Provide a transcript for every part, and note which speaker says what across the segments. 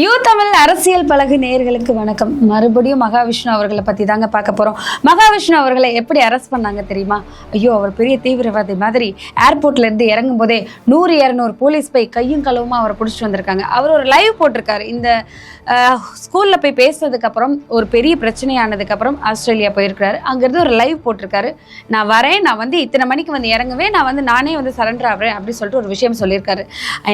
Speaker 1: You Tamil அரசியல் பழகு நேயர்களுக்கு வணக்கம். மறுபடியும் மகாவிஷ்ணு அவர்களை பத்தி தாங்க பார்க்க போறோம். மகாவிஷ்ணு அவர்களை எப்படி அரெஸ்ட் பண்ணாங்க தெரியுமா? ஐயோ அவர் பெரிய தீவிரவாதி மாதிரி ஏர்போர்ட்ல இருந்து இறங்கும் போதே நூறு இரநூறு போலீஸ் போய் கையும் களவுமா அவரை பிடிச்சிட்டு வந்திருக்காங்க. அவர் ஒரு லைவ் போட்டிருக்காரு. இந்த ஸ்கூல்ல போய் பேசுனதுக்கு அப்புறம் ஒரு பெரிய பிரச்சனையானதுக்கு அப்புறம் ஆஸ்திரேலியா போயிருக்காரு அங்கிருந்து ஒரு லைவ் போட்டிருக்காரு. நான் வரேன் நான் வந்து இத்தனை மணிக்கு வந்து இறங்குவேன் நான் வந்து நானே வந்து சரண்டர் ஆகிறேன் அப்படின்னு சொல்லிட்டு ஒரு விஷயம் சொல்லியிருக்காரு.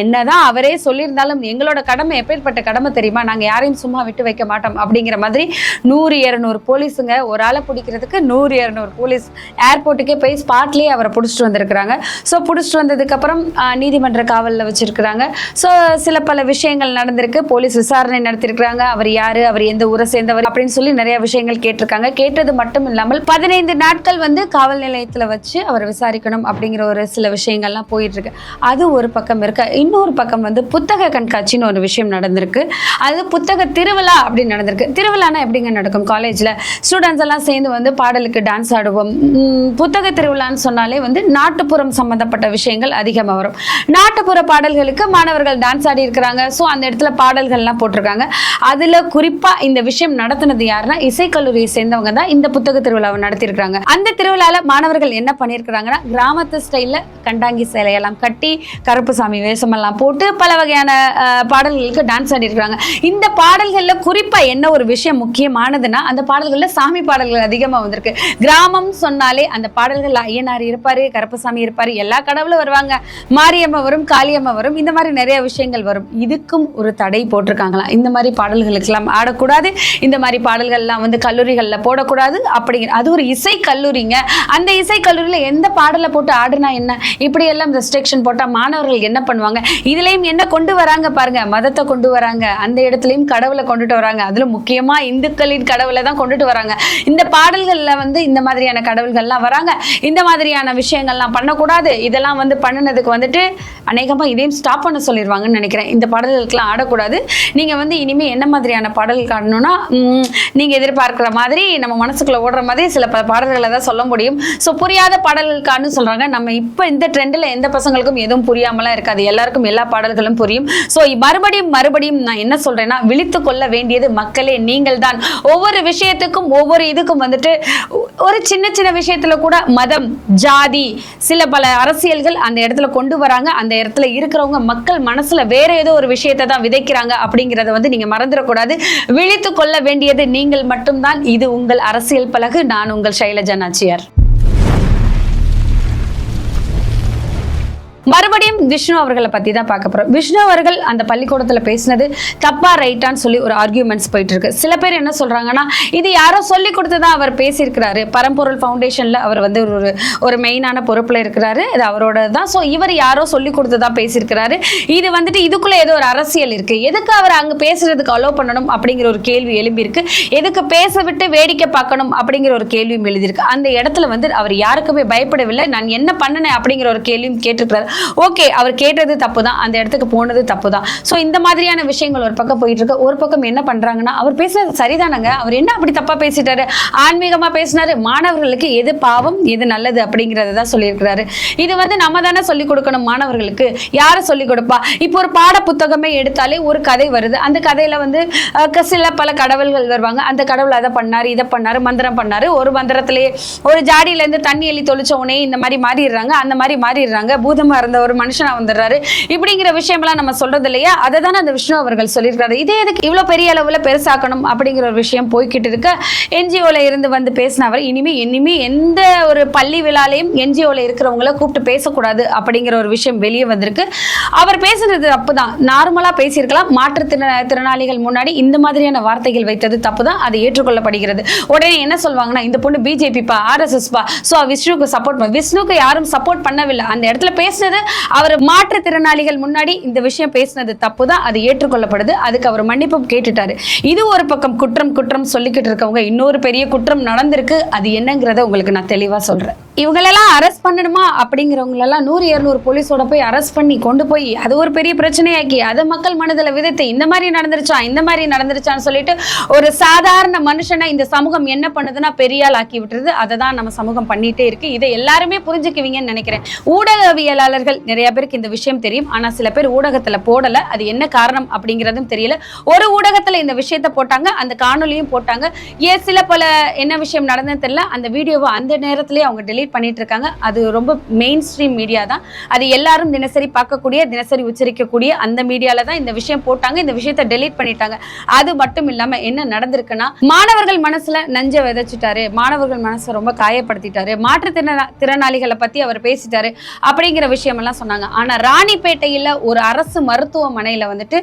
Speaker 1: என்னதான் அவரே சொல்லியிருந்தாலும் எங்களோட கடமை எப்பேற்பட்ட கடமை தெரியுமா? நாங்கள் யாரையும் சும்மா விட்டு வைக்க மாட்டோம் அப்படிங்கிற மாதிரி நூறு இரநூறு போலீஸுங்க ஒரு ஆளை பிடிக்கிறதுக்கு நூறு இரநூறு போலீஸ் ஏர்போர்ட்டுக்கே போய் ஸ்பாட்லேயே அவரை பிடிச்சிட்டு வந்திருக்கிறாங்க. ஸோ பிடிச்சிட்டு வந்ததுக்கப்புறம் நீதிமன்ற காவலில் வச்சிருக்கிறாங்க. ஸோ சில பல விஷயங்கள் நடந்திருக்கு. போலீஸ் விசாரணை நடத்திருக்கிறாங்க. அவர் யார்? அவர் எந்த ஊரை சேர்ந்தவர்? அப்படின்னு சொல்லி நிறைய விஷயங்கள் கேட்டிருக்காங்க. கேட்டது மட்டும் இல்லாமல் பதினைந்து நாட்கள் வந்து காவல் நிலையத்தில் வச்சு அவர் விசாரிக்கணும் அப்படிங்கிற ஒரு சில விஷயங்கள்லாம் போயிட்டு இருக்கு. அது ஒரு பக்கம் இருக்க. இன்னொரு பக்கம் வந்து புத்தக கண்காட்சின்னு ஒரு விஷயம் நடந்திருக்கு. அது புத்தக திருவிழா அப்படின்னு நடந்திருக்கு. திருவிழானா எப்படிங்க நடக்கும்? காலேஜில் ஸ்டூடெண்ட்ஸ் எல்லாம் சேர்ந்து வந்து பாடலுக்கு டான்ஸ் ஆடுவோம். புத்தக திருவிழான்னு சொன்னாலே வந்து நாட்டுப்புறம் சம்மந்தப்பட்ட விஷயங்கள் அதிகமாக வரும். நாட்டுப்புற பாடல்களுக்கு மாணவர்கள் டான்ஸ் ஆடி இருக்கிறாங்க. ஸோ அந்த இடத்துல பாடல்கள்லாம் போட்டிருக்காங்க. அதில் குறிப்பாக இந்த விஷயம் நடத்தினது யாருன்னா இசைக்கல்லூரியை சேர்ந்தவங்க தான் இந்த புத்தக திருவிழாவை நடத்தியிருக்கிறாங்க. அந்த திருவிழாவில் மாணவர்கள் என்ன பண்ணியிருக்கிறாங்கன்னா கிராமத்து ஸ்டைலில் கண்டாங்கி சேலையெல்லாம் கட்டி கருப்புசாமி வேஷமெல்லாம் போட்டு பல வகையான பாடல்களுக்கு டான்ஸ் ஆடி ஆடிருக்கிறாங்க இந்த பாடல்களில் குறிப்பாக என்ன ஒரு விஷயம் முக்கியமானதுன்னா அந்த பாடல்களில் சாமி பாடல்கள் அதிகமாக வந்திருக்கு. கிராமம் சொன்னாலே அந்த பாடல்கள் ஐயனார் இருப்பாரு கருப்பசாமி இருப்பாரு எல்லா கடவுளும் வருவாங்க. மாரியம்மா வரும் காளியம்மா வரும் இந்த மாதிரி நிறைய விஷயங்கள் வரும். இதுக்கும் ஒரு தடை போட்டிருக்காங்களாம் இந்த மாதிரி பாடல்களுக்கெல்லாம் ஆடக்கூடாது. இந்த மாதிரி பாடல்கள்லாம் வந்து கல்லூரிகளில் போடக்கூடாது. அப்படிங்கிற அது ஒரு இசை கல்லூரிங்க. அந்த இசை கல்லூரியில் எந்த பாடலை போட்டு ஆடுனா என்ன? இப்படியெல்லாம் ரெஸ்ட்ரிக்ஷன் போட்டால் மாணவர்கள் என்ன பண்ணுவாங்க? இதுலேயும் என்ன கொண்டு வராங்க பாருங்க மதத்தை கொண்டு வராங்க. அந்த இடத்துலையும் கடவுளை கொண்டுட்டு வராங்க. அதில் முக்கியமாக இந்துக்களின் கடவுளை தான் கொண்டுட்டு வராங்க. இந்த பாடல்களில் வந்து இந்த மாதிரியான கடவுள்கள்லாம் வராங்க. இந்த மாதிரியான விஷயங்கள்லாம் பண்ணக்கூடாது. இதெல்லாம் வந்து பண்ணினதுக்கு வந்துட்டு அநேகமாக இதையும் ஸ்டாப் பண்ண சொல்லிடுவாங்கன்னு நினைக்கிறேன். இந்த பாடல்களுக்கெல்லாம் ஆடக்கூடாது. நீங்கள் வந்து இனிமேல் என்ன மாதிரியான பாடல்கள் காணணும்னா நீங்கள் எதிர்பார்க்குற மாதிரி நம்ம மனசுக்குள்ள ஓடுற மாதிரி சில பாடல்களை தான் சொல்ல முடியும். ஸோ புரியாத பாடல்களுக்கான்னு சொல்கிறாங்க நம்ம இப்போ இந்த ட்ரெண்டில் எந்த பசங்களுக்கும் எதுவும் புரியாமலாம் இருக்காது. எல்லாருக்கும் எல்லா பாடல்களும் புரியும். ஸோ மறுபடியும் மறுபடியும் நான் என்ன சொல்கிறேன்னா விழித்து கொள்ள வேண்டியது மக்களே நீங்கள் தான் ஒவ்வொரு விஷயத்துக்கும் ஒவ்வொரு இதுக்கும் வந்துட்டு ஒரு சின்ன சின்ன விஷயத்துல கூட மதம் ஜாதி சில பல அரசியல்கள் அந்த இடத்துல கொண்டு வராங்க. அந்த இடத்துல இருக்கிறவங்க மக்கள் மனசுல வேற ஏதோ ஒரு விஷயத்தை தான் விதைக்கிறாங்க அப்படிங்கிறத வந்து நீங்க மறந்துடக்கூடாது. விழித்து கொள்ள வேண்டியது நீங்கள் மட்டும்தான். இது உங்கள் அரசியல் பழகு நான் உங்கள் சைலஜா நாச்சியார். மறுபடியும் விஷ்ணு அவர்களை பத்தி தான் பார்க்க போறோம். விஷ்ணு அவர்கள் அந்த பள்ளிக்கூடத்துல பேசினது தப்பா ரைட்டான்னு சொல்லி ஒரு ஆர்கியூமெண்ட்ஸ் போயிட்டு இருக்கு சில பேர் என்ன சொல்றாங்கன்னா இது யாரோ சொல்லி கொடுத்துதான் அவர் பேசியிருக்கிறாரு. பரம்பொருள் ஃபவுண்டேஷன்ல அவர் வந்து ஒரு ஒரு மெயினான பொறுப்புல இருக்கிறாரு. இது அவரோட தான். ஸோ இவர் யாரோ சொல்லி கொடுத்துதான் பேசியிருக்கிறாரு. இது வந்துட்டு இதுக்குள்ள ஏதோ ஒரு அரசியல் இருக்கு. எதுக்கு அவர் அங்க பேசுறதுக்கு அலோவ் பண்ணணும் அப்படிங்கிற ஒரு கேள்வி எழும்பியிருக்கு. எதுக்கு பேச விட்டு வேடிக்கை பார்க்கணும் அப்படிங்கிற ஒரு கேள்வியும் எழுதியிருக்கு. அந்த இடத்துல வந்து அவர் யாருக்குமே பயப்படவில்லை. நான் என்ன பண்ணினேன் அப்படிங்கிற ஒரு கேள்வியும் கேட்டிருக்கிறார். ஓகே அவர் கேட்டது தப்பு தான் அந்த இடத்துக்கு போனது தப்பு தான் ஸோ இந்த மாதிரியான விஷயங்கள் ஒரு பக்கம் போயிட்டு இருக்கு ஒரு பக்கம் என்ன பண்றாங்கன்னா அவர் பேசுறது சரிதானங்க? அவர் என்ன அப்படி தப்பா பேசிட்டாரு? ஆன்மீகமா பேசினாரு? மாணவர்களுக்கு எது பாவம் எது நல்லது அப்படிங்கறத தான் சொல்லியிருக்கிறாரு. இது வந்து நம்ம தானே சொல்லிக் கொடுக்கணும் மாணவர்களுக்கு. யாரை சொல்லிக் கொடுப்பா? இப்போ ஒரு பாட புத்தகமே எடுத்தாலே ஒரு கதை வருது. அந்த கதையில வந்து க- சில பல கடவுள்கள் வருவாங்க. அந்த கடவுள் அதை பண்ணாரு இதை பண்ணாரு மந்திரம் பண்ணாரு. ஒரு மந்திரத்திலேயே ஒரு ஜாடியில இருந்து தண்ணி எலி தொளிச்ச உடனே இந்த மாதிரி மாறிடுறாங்க அந்த மாதிரி மாறிடுறாங்க. பூதமா பிறந்த ஒரு மனுஷனா வந்துடுறாரு. இப்படிங்கிற விஷயம்லாம் நம்ம சொல்றது இல்லையா? அதை தானே அந்த விஷ்ணு அவர்கள் சொல்லியிருக்காரு இதே எதுக்கு இவ்வளவு பெரிய அளவுல பெருசாக்கணும் அப்படிங்கிற ஒரு விஷயம் போய்கிட்டு இருக்க. என்ஜிஓல இருந்து வந்து பேசினவர் இனிமே இனிமே எந்த ஒரு பள்ளி விழாலையும் என்ஜிஓல இருக்கிறவங்கள கூப்பிட்டு பேசக்கூடாது அப்படிங்கிற ஒரு விஷயம் வெளியே வந்திருக்கு. அவர் பேசுறது தப்பு தான் நார்மலா பேசியிருக்கலாம். மாற்றுத்திறன திறனாளிகள் முன்னாடி இந்த மாதிரியான வார்த்தைகள் வைத்தது தப்பு தான் அது ஏற்றுக்கொள்ளப்படுகிறது. உடனே என்ன சொல்லுவாங்கன்னா இந்த பொண்ணு பிஜேபி பா ஆர்எஸ்எஸ் பா. ஸோ விஷ்ணுக்கு சப்போர்ட் விஷ்ணுக்கு யாரும் சப்போர்ட் பண்ணவில்லை. அந்த இடத்துல பேசினது அவர் மாற்றுத்திறனாளிகள் முன்னாடி இந்த விஷயம் பேசினது தப்பு தான் அது ஏற்றுக்கொள்ளப்படுது. அதுக்கு அவர் மன்னிப்பும் கேட்டுட்டாரு. இது ஒரு பக்கம் குற்றம் குற்றம் சொல்லிக்கிட்டு இருக்கவங்க இன்னொரு பெரிய குற்றம் நடந்திருக்கு. அது என்னங்கிறத உங்களுக்கு நான் தெளிவா சொல்றேன். இவங்களெல்லாம் அரெஸ்ட் பண்ணணுமா? அப்படிங்கிறவங்களெல்லாம் நூறு இரநூறு போலீஸோட போய் அரெஸ்ட் பண்ணி கொண்டு போய் அது ஒரு பெரிய பிரச்சனையாக்கி அதை மக்கள் மனதில் விதத்தை இந்த மாதிரி நடந்துருச்சா இந்த மாதிரி நடந்துருச்சான்னு சொல்லிட்டு ஒரு சாதாரண மனுஷனை இந்த சமூகம் என்ன பண்ணுதுன்னா பெரிய ஆக்கி விட்டுறது அதை தான் நம்ம சமூகம் பண்ணிகிட்டே இருக்கு. இதை எல்லாருமே புரிஞ்சுக்குவீங்கன்னு நினைக்கிறேன். ஊடகவியலாளர்கள் நிறைய பேருக்கு இந்த விஷயம் தெரியும். ஆனால் சில பேர் ஊடகத்தில் போடலை. அது என்ன காரணம் அப்படிங்கிறதும் தெரியல. ஒரு ஊடகத்தில் இந்த விஷயத்தை போட்டாங்க. அந்த காணொலியும் போட்டாங்க. ஏன் சில பல என்ன விஷயம் நடந்ததுன்னு தெரியல. அந்த வீடியோவை அந்த நேரத்திலேயே அவங்க டெலிட் பண்ணிட்டு இருக்காங்க அது ரொம்ப மெயின் ஸ்ட்ரீம் மீடியா தான். அது எல்லாரும் தினசரி பார்க்கக்கூடிய தினசரி உச்சரிக்கக்கூடிய அந்த மீடியால தான் இந்த விஷயம் போட்டாங்க. இந்த விஷயத்த டெலீட் பண்ணிட்டாங்க. அது மட்டும் இல்லாம என்ன நடந்திருக்குன்னா மாணவர்கள் மனசுல நஞ்ச விதைச்சிட்டாரு. மாணவர்கள் மனசை ரொம்ப காயப்படுத்திட்டாரு. மாற்றுத்திறனா திறனாளிகளை பத்தி அவர் பேசிட்டாரு அப்படிங்கிற விஷயமெல்லாம் சொன்னாங்க. ஆனா ராணிப்பேட்டையில ஒரு அரசு மருத்துவமனையில வந்துட்டு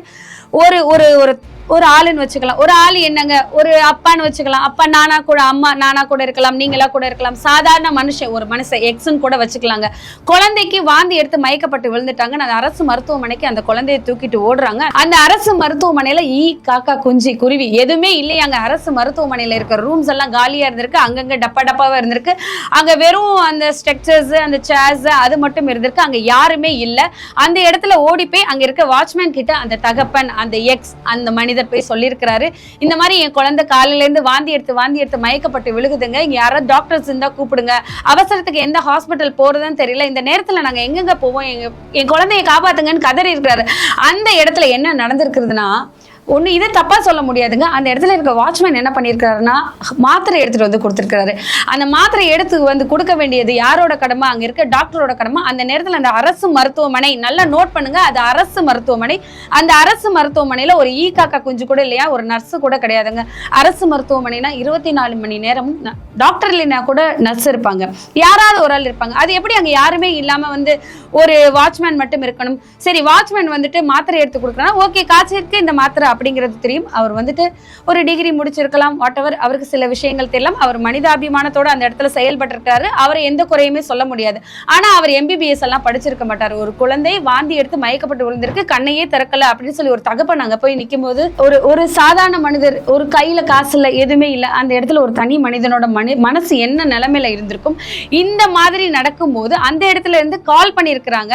Speaker 1: ஒரு ஒரு ஒரு ஒரு ஆளுன்னு வச்சுக்கலாம். ஒரு ஆள் என்னங்க? ஒரு அப்பான்னு வச்சுக்கலாம். அப்பா நானா கூட அம்மா நானா கூட இருக்கலாம். நீங்களா கூட இருக்கலாம். சாதாரண மனுஷன் ஒரு மனுஷன் எக்ஸ்ன்னு கூட வச்சுக்கலாங்க. குழந்தைக்கு வாந்தி எடுத்து மயக்கப்பட்டு விழுந்துட்டாங்க. அந்த அரசு மருத்துவமனைக்கு அந்த குழந்தையை தூக்கிட்டு ஓடுறாங்க. அந்த அரசு மருத்துவமனையில ஈ காக்கா குஞ்சி குருவி எதுவுமே இல்லையாங்க. அரசு மருத்துவமனையில இருக்கிற ரூம்ஸ் எல்லாம் காலியா இருந்திருக்கு. அங்கங்க டப்பா டப்பாவா இருந்திருக்கு. அங்க வெறும் அந்த ஸ்ட்ரக்சர்ஸ் அந்த சேர்ஸ் அது மட்டும் இருந்திருக்கு. அங்க யாருமே இல்லை. அந்த இடத்துல ஓடி போய் அங்க இருக்க வாட்ச்மேன் கிட்ட அந்த தகப்பன் அந்த எக்ஸ் அந்த மனித மனிதர் போய் சொல்லியிருக்கிறாரு. இந்த மாதிரி என் குழந்தை காலையிலேருந்து வாந்தி எடுத்து வாந்தி எடுத்து மயக்கப்பட்டு விழுகுதுங்க. இங்கே யாராவது டாக்டர்ஸ் இருந்தால் கூப்பிடுங்க. அவசரத்துக்கு எந்த ஹாஸ்பிட்டல் போகிறதுன்னு தெரியல. இந்த நேரத்தில் நாங்கள் எங்கெங்க போவோம்? எங்கள் என் குழந்தைய காப்பாத்துங்கன்னு கதறி இருக்கிறாரு. அந்த இடத்துல என்ன நடந்திருக்கிறதுனா ஒன்று இதை தப்பாக சொல்ல முடியாதுங்க. அந்த இடத்துல இருக்க வாட்ச்மேன் என்ன பண்ணியிருக்காருன்னா மாத்திரை எடுத்துகிட்டு வந்து கொடுத்துருக்காரு அந்த மாத்திரை எடுத்து வந்து கொடுக்க வேண்டியது யாரோட கடமை? அங்கே இருக்க டாக்டரோட கடமை. அந்த நேரத்தில் அந்த அரசு மருத்துவமனை நல்லா நோட் பண்ணுங்க அது அரசு மருத்துவமனை. அந்த அரசு மருத்துவமனையில் ஒரு ஈ காக்கா குஞ்சு கூட இல்லையா? ஒரு நர்ஸு கூட கிடையாதுங்க. அரசு மருத்துவமனைனா இருபத்தி நாலு மணி நேரமும் டாக்டர் இல்லைனா கூட நர்ஸ் இருப்பாங்க. யாராவது ஒரு ஆள் இருப்பாங்க. அது எப்படி அங்கே யாருமே இல்லாமல் வந்து ஒரு வாட்ச்மேன் மட்டும் இருக்கணும்? சரி வாட்ச்மேன் வந்துட்டு மாத்திரை எடுத்து கொடுக்குறா ஓகே காய்ச்சலுக்கு இந்த மாத்திரை அப்படிங்கிறது தெரியும். அவர் வந்துட்டு ஒரு டிகிரி முடிச்சிருக்கலாம் வாட் எவர் அவருக்கு சில விஷயங்கள் தெரியலாம். அவர் மனிதாபிமானத்தோட அந்த இடத்துல செயல்பட்டிருக்காரு அவரை எந்த குறையுமே சொல்ல முடியாது. ஆனா அவர் எம்பிபிஎஸ் எல்லாம் படிச்சிருக்க மாட்டார். ஒரு குழந்தை வாந்தி எடுத்து மயக்கப்பட்டு விழுந்திருக்கு கண்ணையே திறக்கல அப்படின்னு சொல்லி ஒரு தகப்பன் அங்க போய் நிற்கும் போது ஒரு ஒரு சாதாரண மனிதர் ஒரு கையில காசு இல்லை எதுவுமே இல்லை. அந்த இடத்துல ஒரு தனி மனிதனோட மனி மனசு என்ன நிலைமையில இருந்திருக்கும். இந்த மாதிரி நடக்கும்போது அந்த இடத்துல இருந்து கால் பண்ணியிருக்கிறாங்க.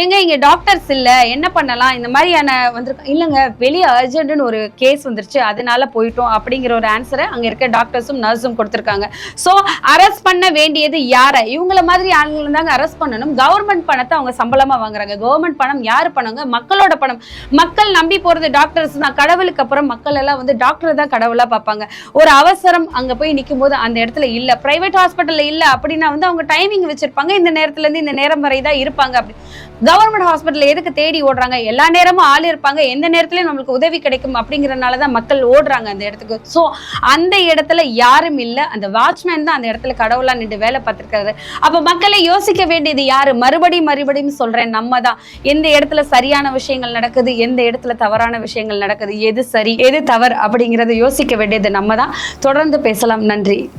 Speaker 1: எங்க இங்க டாக்டர்ஸ் இல்ல என்ன பண்ணலாம்? இந்த மாதிரியான வந்திருக்கோம் இல்லைங்க வெளியே அர்ஜென்ட்னு ஒரு கேஸ் வந்துருச்சு அதனால போயிட்டோம் அப்படிங்கிற ஒரு ஆன்சரை அங்க இருக்க டாக்டர்ஸும் நர்ஸும் கொடுத்துருக்காங்க. ஸோ அரெஸ்ட் பண்ண வேண்டியது யாரை? இவங்கள மாதிரி ஆளுங்களை தாங்க அரெஸ்ட் பண்ணணும். கவர்மெண்ட் பணத்தை அவங்க சம்பளமா வாங்குறாங்க. கவர்மெண்ட் பணம் யார் பணங்க? மக்களோட பணம். மக்கள் நம்பி போறது டாக்டர்ஸ் தான். கடவுளுக்கு அப்புறம் மக்கள் எல்லாம் வந்து டாக்டர் தான் கடவுளா பார்ப்பாங்க. ஒரு அவசரம் அங்க போய் நிற்கும் போது அந்த இடத்துல இல்ல. பிரைவேட் ஹாஸ்பிட்டல்ல இல்ல அப்படின்னா வந்து அவங்க டைமிங் வச்சிருப்பாங்க. இந்த நேரத்துல இருந்து இந்த நேரம் வரை தான் இருப்பாங்க அப்படி. கவர்மெண்ட் ஹாஸ்பிட்டல் எதுக்கு தேடி ஓடுறாங்க? எல்லா நேரமும் ஆள் இருப்பாங்க. எந்த நேரத்துலயும் நம்மளுக்கு உதவி கிடைக்கும் அப்படிங்கிறனால தான் மக்கள் ஓடுறாங்க அந்த இடத்துக்கு. ஸோ அந்த இடத்துல யாரும் இல்லை. அந்த வாட்ச்மேன் தான் அந்த இடத்துல கடவுளாக நின்று வேலை பார்த்துருக்காரு. அப்போ மக்களை யோசிக்க வேண்டியது யாரு? மறுபடியும் மறுபடியும் சொல்றேன். நம்ம தான். எந்த இடத்துல சரியான விஷயங்கள் நடக்குது? எந்த இடத்துல தவறான விஷயங்கள் நடக்குது? எது சரி? எது தவறு? அப்படிங்கிறத யோசிக்க வேண்டியது நம்ம தான். தொடர்ந்து பேசலாம். நன்றி.